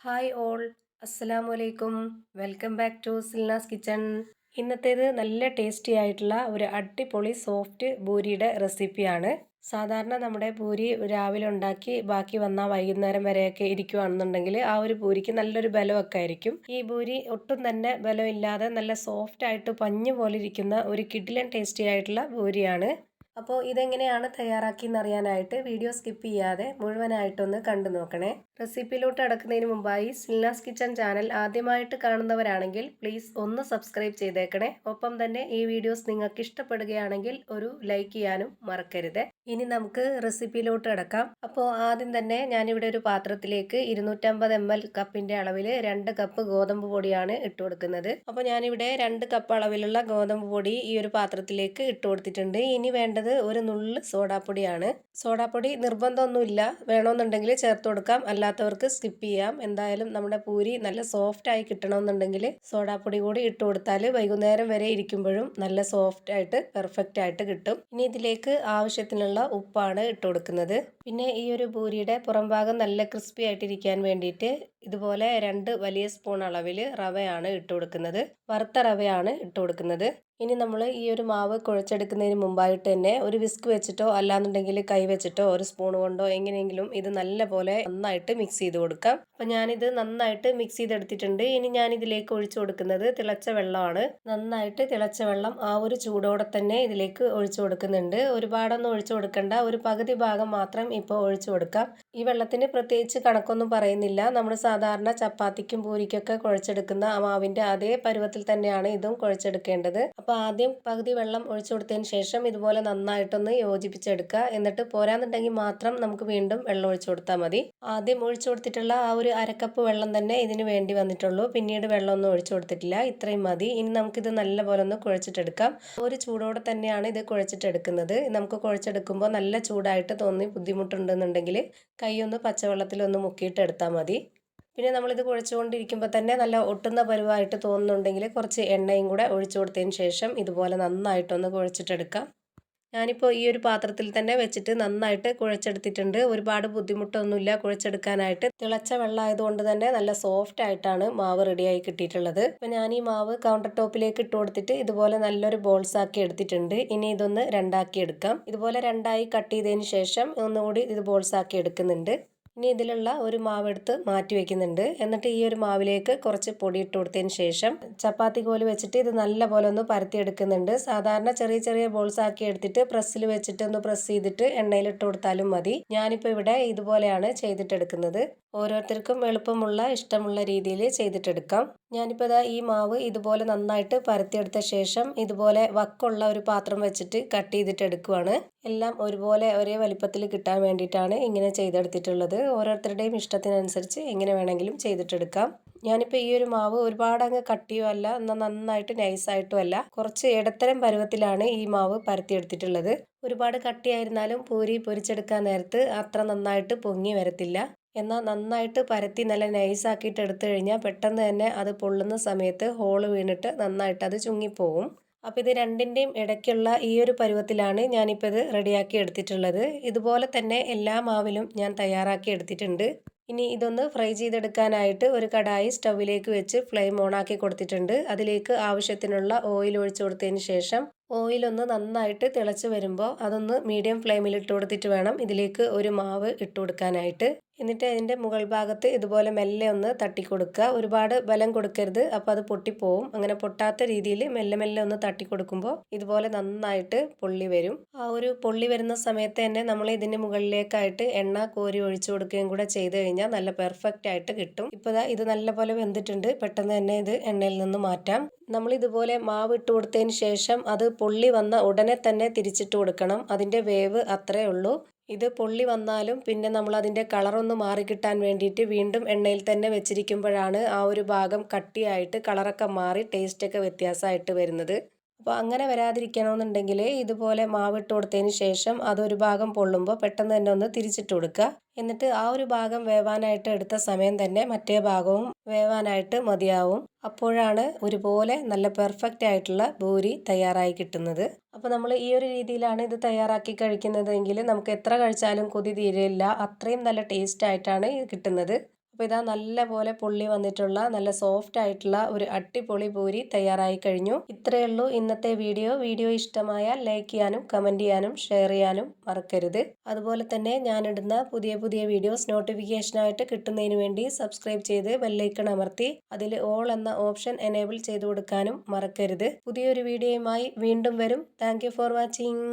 Hi all അസ്സലാമു അലൈക്കും welcome back to Silna's kitchen ഇന്നത്തേത് നല്ല ടേസ്റ്റി ആയിട്ടുള്ള ഒരു അടിപൊളി സോഫ്റ്റ് ബൂരിയുടെ റെസിപ്പിയാണ് സാധാരണ നമ്മുടെ പൂരി രാവിലെ ഉണ്ടാക്കി ബാക്കി വന്നാൽ വൈകുന്നേരം വരെയൊക്കെ ഇരിക്കുകയാണെന്നുണ്ടെങ്കിൽ ആ ഒരു പൂരിക്ക് നല്ലൊരു ബലമൊക്കെ ആയിരിക്കും ഈ പൂരി ഒട്ടും തന്നെ ബലമില്ലാതെ നല്ല സോഫ്റ്റ് ആയിട്ട് പഞ്ഞു പോലെ ഇരിക്കുന്ന ഒരു കിഡിലൻ ടേസ്റ്റി ആയിട്ടുള്ള പൂരിയാണ് അപ്പോൾ ഇതെങ്ങനെയാണ് തയ്യാറാക്കിയെന്നറിയാനായിട്ട് വീഡിയോ സ്കിപ്പ് ചെയ്യാതെ മുഴുവനായിട്ടൊന്ന് കണ്ടു നോക്കണേ. റെസിപ്പിയിലോട്ട് അടക്കുന്നതിന് മുമ്പായി സിൽനാസ് കിച്ചൺ ചാനൽ ആദ്യമായിട്ട് കാണുന്നവരാണെങ്കിൽ പ്ലീസ് ഒന്ന് സബ്സ്ക്രൈബ് ചെയ്തേക്കണേ. ഒപ്പം തന്നെ ഈ വീഡിയോസ് നിങ്ങൾക്ക് ഇഷ്ടപ്പെടുകയാണെങ്കിൽ ഒരു ലൈക്ക് ചെയ്യാനും മറക്കരുത്. ഇനി നമുക്ക് റെസിപ്പിയിലോട്ട് അടക്കാം അപ്പോൾ ആദ്യം തന്നെ ഞാനിവിടെ ഒരു പാത്രത്തിലേക്ക് ഇരുന്നൂറ്റമ്പത് എം എൽ കപ്പിന്റെ അളവിൽ രണ്ട് കപ്പ് ഗോതമ്പ് പൊടിയാണ് ഇട്ട് കൊടുക്കുന്നത്. അപ്പോൾ ഞാനിവിടെ രണ്ട് കപ്പ് അളവിലുള്ള ഗോതമ്പ് പൊടി ഈ ഒരു പാത്രത്തിലേക്ക് ഇട്ട് കൊടുത്തിട്ടുണ്ട്. ഇനി വേണ്ടത് ഒരു നുള്ള് സോഡാപ്പൊടിയാണ്. സോഡാപ്പൊടി നിർബന്ധമൊന്നുമില്ല. വേണമെന്നുണ്ടെങ്കിൽ ചേർത്ത് കൊടുക്കാം. അല്ലാത്തവർക്ക് സ്കിപ്പ് ചെയ്യാം. എന്തായാലും നമ്മുടെ പൂരി നല്ല സോഫ്റ്റ് ആയി കിട്ടണമെന്നുണ്ടെങ്കിൽ സോഡാപ്പൊടി കൂടി ഇട്ട് കൊടുത്താൽ വൈകുന്നേരം വരെ ഇരിക്കുമ്പോഴും നല്ല സോഫ്റ്റ് ആയിട്ട് പെർഫെക്റ്റ് ആയിട്ട് കിട്ടും. ഇനി ഇതിലേക്ക് ആവശ്യത്തിനുള്ള ഉപ്പാണ് ഇട്ട് കൊടുക്കുന്നത്. പിന്നെ ഈ ഒരു പൂരിയുടെ പുറം ഭാഗം നല്ല ക്രിസ്പി ആയിട്ടിരിക്കാൻ വേണ്ടിയിട്ട് ഇതുപോലെ രണ്ട് വലിയ സ്പൂൺ അളവിൽ റവയാണ് ഇട്ട് കൊടുക്കുന്നത്. വറുത്ത റവയാണ് ഇട്ട് കൊടുക്കുന്നത്. ഇനി നമ്മൾ ഈ ഒരു മാവ് കുഴച്ചെടുക്കുന്നതിന് മുമ്പായിട്ട് തന്നെ ഒരു വിസ്ക് വെച്ചിട്ടോ അല്ലാന്നുണ്ടെങ്കിൽ കൈ വെച്ചിട്ടോ ഒരു സ്പൂൺ കൊണ്ടോ എങ്ങനെയെങ്കിലും ഇത് നല്ല പോലെ നന്നായിട്ട് മിക്സ് ചെയ്ത് കൊടുക്കാം. അപ്പം ഞാനിത് നന്നായിട്ട് മിക്സ് ചെയ്തെടുത്തിട്ടുണ്ട്. ഇനി ഞാൻ ഇതിലേക്ക് ഒഴിച്ചു കൊടുക്കുന്നത് തിളച്ച വെള്ളമാണ്. നന്നായിട്ട് തിളച്ച വെള്ളം ആ ഒരു ചൂടോടെ തന്നെ ഇതിലേക്ക് ഒഴിച്ചു കൊടുക്കുന്നുണ്ട്. ഒരുപാടൊന്നും ഒഴിച്ചു കൊടുക്കണ്ട. ഒരു പകുതി ഭാഗം മാത്രം ഇപ്പോൾ ഒഴിച്ചു കൊടുക്കാം. ഈ വെള്ളത്തിന് പ്രത്യേകിച്ച് കണക്കൊന്നും പറയുന്നില്ല. നമ്മൾ സാധാരണ ചപ്പാത്തിക്കും പൂരിക്കൊക്കെ കുഴച്ചെടുക്കുന്ന ആ മാവിന്റെ അതേ പരുവത്തിൽ തന്നെയാണ് ഇതും കുഴച്ചെടുക്കേണ്ടത്. അപ്പോൾ ആദ്യം പകുതി വെള്ളം ഒഴിച്ചു കൊടുത്തതിന് ശേഷം ഇതുപോലെ നന്നായിട്ടൊന്ന് യോജിപ്പിച്ചെടുക്കുക. എന്നിട്ട് പോരാന്നുണ്ടെങ്കിൽ മാത്രം നമുക്ക് വീണ്ടും വെള്ളം ഒഴിച്ചു കൊടുത്താൽ മതി. ആദ്യം ഒഴിച്ചു കൊടുത്തിട്ടുള്ള ആ ഒരു അരക്കപ്പ് വെള്ളം തന്നെ ഇതിന് വേണ്ടി വന്നിട്ടുള്ളൂ. പിന്നീട് വെള്ളമൊന്നും ഒഴിച്ചു കൊടുത്തിട്ടില്ല. ഇത്രയും മതി. ഇനി നമുക്കിത് നല്ലപോലെ ഒന്ന് കുഴച്ചിട്ടെടുക്കാം. ഒരു ചൂടോടെ തന്നെയാണ് ഇത് കുഴച്ചിട്ടെടുക്കുന്നത്. നമുക്ക് കുഴച്ചെടുക്കുമ്പോൾ നല്ല ചൂടായിട്ട് തോന്നി ബുദ്ധിമുട്ടുണ്ടെന്നുണ്ടെങ്കിൽ കൈ ഒന്ന് പച്ചവെള്ളത്തിലൊന്ന് മുക്കിയിട്ട് എടുത്താൽ മതി. പിന്നെ നമ്മളിത് കുഴച്ചുകൊണ്ടിരിക്കുമ്പോൾ തന്നെ നല്ല ഒട്ടുന്ന പരുവായിട്ട് തോന്നുന്നുണ്ടെങ്കിൽ കുറച്ച് എണ്ണയും കൂടെ ഒഴിച്ചു കൊടുത്തതിന് ശേഷം ഇതുപോലെ നന്നായിട്ടൊന്ന് കുഴച്ചിട്ടെടുക്കാം. ഞാനിപ്പോൾ ഈ ഒരു പാത്രത്തിൽ തന്നെ വെച്ചിട്ട് നന്നായിട്ട് കുഴച്ചെടുത്തിട്ടുണ്ട്. ഒരുപാട് ബുദ്ധിമുട്ടൊന്നുമില്ല കുഴച്ചെടുക്കാനായിട്ട്. തിളച്ച വെള്ളം ആയതുകൊണ്ട് തന്നെ നല്ല സോഫ്റ്റ് ആയിട്ടാണ് മാവ് റെഡിയായി കിട്ടിയിട്ടുള്ളത്. അപ്പോൾ ഞാൻ ഈ മാവ് കൗണ്ടർ ടോപ്പിലേക്ക് ഇട്ട് കൊടുത്തിട്ട് ഇതുപോലെ നല്ലൊരു ബോൾസ് ആക്കി എടുത്തിട്ടുണ്ട്. ഇനി ഇതൊന്ന് രണ്ടാക്കി എടുക്കാം ഇതുപോലെ രണ്ടായി കട്ട് ചെയ്തതിന് ശേഷം ഒന്നുകൂടി ഇത് ബോൾസ് ആക്കി എടുക്കുന്നുണ്ട്. ഇനി ഇതിലുള്ള ഒരു മാവ് എടുത്ത് മാറ്റി വെക്കുന്നുണ്ട്. എന്നിട്ട് ഈ ഒരു മാവിലേക്ക് കുറച്ച് പൊടി ഇട്ട് കൊടുത്തതിന് ശേഷം ചപ്പാത്തി കോൽ വെച്ചിട്ട് ഇത് നല്ല പോലെ ഒന്ന് പരത്തിയെടുക്കുന്നുണ്ട് സാധാരണ ചെറിയ ചെറിയ ബോൾസ് ആക്കി എടുത്തിട്ട് പ്രസ്സിൽ വെച്ചിട്ട് ഒന്ന് പ്രസ് ചെയ്തിട്ട് എണ്ണയിൽ ഇട്ട് കൊടുത്താലും മതി. ഞാനിപ്പോൾ ഇവിടെ ഇതുപോലെയാണ് ചെയ്തിട്ടെടുക്കുന്നത്. ഓരോരുത്തർക്കും എളുപ്പമുള്ള ഇഷ്ടമുള്ള രീതിയിൽ ചെയ്തിട്ടെടുക്കാം. ഞാനിപ്പോൾ ഇതാ ഈ മാവ് ഇതുപോലെ നന്നായിട്ട് പരത്തിയെടുത്ത ശേഷം ഇതുപോലെ വക്കുള്ള ഒരു പാത്രം വെച്ചിട്ട് കട്ട് ചെയ്തിട്ട് എടുക്കുവാണ് എല്ലാം ഒരുപോലെ ഒരേ വലിപ്പത്തിൽ കിട്ടാൻ വേണ്ടിയിട്ടാണ് ഇങ്ങനെ ചെയ്തെടുത്തിട്ടുള്ളത്. ഓരോരുത്തരുടെയും ഇഷ്ടത്തിനനുസരിച്ച് എങ്ങനെ വേണമെങ്കിലും ചെയ്തിട്ടെടുക്കാം. ഞാനിപ്പോൾ ഈ ഒരു മാവ് ഒരുപാട് അങ്ങ് കട്ടിയോ അല്ല എന്നാൽ നന്നായിട്ട് നൈസായിട്ടും അല്ല കുറച്ച് ഇടത്തരം പരുവത്തിലാണ് ഈ മാവ് പരത്തിയെടുത്തിട്ടുള്ളത്. ഒരുപാട് കട്ടിയായിരുന്നാലും പൂരി പൊരിച്ചെടുക്കാൻ നേരത്ത് അത്ര നന്നായിട്ട് പൊങ്ങി വരത്തില്ല. എന്നാൽ നന്നായിട്ട് പരത്തി നല്ല നൈസാക്കിയിട്ട് എടുത്തു കഴിഞ്ഞാൽ പെട്ടെന്ന് തന്നെ അത് പൊള്ളുന്ന സമയത്ത് ഹോൾ വീണിട്ട് നന്നായിട്ട് അത് ചുങ്ങിപ്പോവും. അപ്പോൾ ഇത് രണ്ടിന്റെയും ഇടയ്ക്കുള്ള ഈ ഒരു പരുവത്തിലാണ് ഞാനിപ്പോൾ ഇത് റെഡിയാക്കി എടുത്തിട്ടുള്ളത്. ഇതുപോലെ തന്നെ എല്ലാ മാവിലും ഞാൻ തയ്യാറാക്കി എടുത്തിട്ടുണ്ട്. ഇനി ഇതൊന്ന് ഫ്രൈ ചെയ്തെടുക്കാനായിട്ട് ഒരു കടായി സ്റ്റൗവിലേക്ക് വെച്ച് ഫ്ലെയിം ഓണാക്കി കൊടുത്തിട്ടുണ്ട്. അതിലേക്ക് ആവശ്യത്തിനുള്ള ഓയിൽ ഒഴിച്ചു കൊടുത്തതിന് ശേഷം ഓയിലൊന്ന് നന്നായിട്ട് തിളച്ച് വരുമ്പോൾ അതൊന്ന് മീഡിയം ഫ്ലെയിമിൽ ഇട്ട് കൊടുത്തിട്ട് വേണം ഇതിലേക്ക് ഒരു മാവ് ഇട്ട് കൊടുക്കാനായിട്ട്. എന്നിട്ട് അതിന്റെ മുകൾ ഭാഗത്ത് ഇതുപോലെ മെല്ലെ ഒന്ന് തട്ടി കൊടുക്കുക. ഒരുപാട് ബലം കൊടുക്കരുത്. അപ്പോൾ അത് പൊട്ടിപ്പോവും. അങ്ങനെ പൊട്ടാത്ത രീതിയിൽ മെല്ലെ മെല്ലെ ഒന്ന് തട്ടി കൊടുക്കുമ്പോൾ ഇതുപോലെ നന്നായിട്ട് പൊള്ളി വരും. ആ ഒരു പൊള്ളി വരുന്ന സമയത്ത് തന്നെ നമ്മൾ ഇതിന്റെ മുകളിലേക്കായിട്ട് എണ്ണ കോരി ഒഴിച്ചു കൊടുക്കുകയും കൂടെ ചെയ്ത് കഴിഞ്ഞാൽ നല്ല പെർഫെക്റ്റ് ആയിട്ട് കിട്ടും. ഇപ്പോൾ ഇത് നല്ലപോലെ വെന്തിട്ടുണ്ട്. പെട്ടെന്ന് തന്നെ ഇത് എണ്ണയിൽ നിന്ന് മാറ്റാം. നമ്മൾ ഇതുപോലെ മാവ് ഇട്ട് കൊടുത്തതിന് ശേഷം അത് പൊള്ളി വന്ന ഉടനെ തന്നെ തിരിച്ചിട്ട് കൊടുക്കണം. അതിന്റെ വേവ് അത്രേ ഉള്ളൂ. ഇത് പൊള്ളി വന്നാലും പിന്നെ നമ്മൾ അതിന്റെ കളറൊന്ന് മാറിക്കിട്ടാൻ വേണ്ടിയിട്ട് വീണ്ടും എണ്ണയിൽ തന്നെ വെച്ചിരിക്കുമ്പോഴാണ് ആ ഒരു ഭാഗം കട്ടിയായിട്ട് കളറൊക്കെ മാറി ടേസ്റ്റൊക്കെ വ്യത്യാസമായിട്ട് വരുന്നത്. അപ്പോൾ അങ്ങനെ വരാതിരിക്കണമെന്നുണ്ടെങ്കിൽ ഇതുപോലെ മാവിട്ട് കൊടുത്തതിന് ശേഷം അതൊരു ഭാഗം പൊള്ളുമ്പോൾ പെട്ടെന്ന് തന്നെ ഒന്ന് തിരിച്ചിട്ട് കൊടുക്കുക എന്നിട്ട് ആ ഒരു ഭാഗം വേവാനായിട്ട് എടുത്ത സമയം തന്നെ മറ്റേ ഭാഗവും വേവാനായിട്ട് മതിയാവും. അപ്പോഴാണ് ഒരുപോലെ നല്ല പെർഫെക്റ്റ് ആയിട്ടുള്ള ഭൂരി തയ്യാറായി കിട്ടുന്നത്. അപ്പോൾ നമ്മൾ ഈ ഒരു രീതിയിലാണ് ഇത് തയ്യാറാക്കി കഴിക്കുന്നതെങ്കിൽ നമുക്ക് എത്ര കഴിച്ചാലും കൊതി തീരില്ല. അത്രയും നല്ല ടേസ്റ്റ് ആയിട്ടാണ് ഇത് കിട്ടുന്നത്. അപ്പോൾ ഇതാ നല്ല പോലെ പൊള്ളി വന്നിട്ടുള്ള നല്ല സോഫ്റ്റ് ആയിട്ടുള്ള ഒരു അട്ടിപൊളി പൂരി തയ്യാറായി കഴിഞ്ഞു. ഇത്രയേ ഉള്ളൂ ഇന്നത്തെ വീഡിയോ. വീഡിയോ ഇഷ്ടമായാൽ ലൈക്ക് ചെയ്യാനും കമന്റ് ചെയ്യാനും ഷെയർ ചെയ്യാനും മറക്കരുത്. അതുപോലെ തന്നെ ഞാനിടുന്ന പുതിയ പുതിയ വീഡിയോസ് നോട്ടിഫിക്കേഷനായിട്ട് കിട്ടുന്നതിന് വേണ്ടി സബ്സ്ക്രൈബ് ചെയ്ത് ബെല്ലൈക്കൺ അമർത്തി അതിൽ ഓൾ എന്ന ഓപ്ഷൻ എനേബിൾ ചെയ്ത് കൊടുക്കാനും മറക്കരുത്. പുതിയൊരു വീഡിയോയുമായി വീണ്ടും വരും. Thank for watching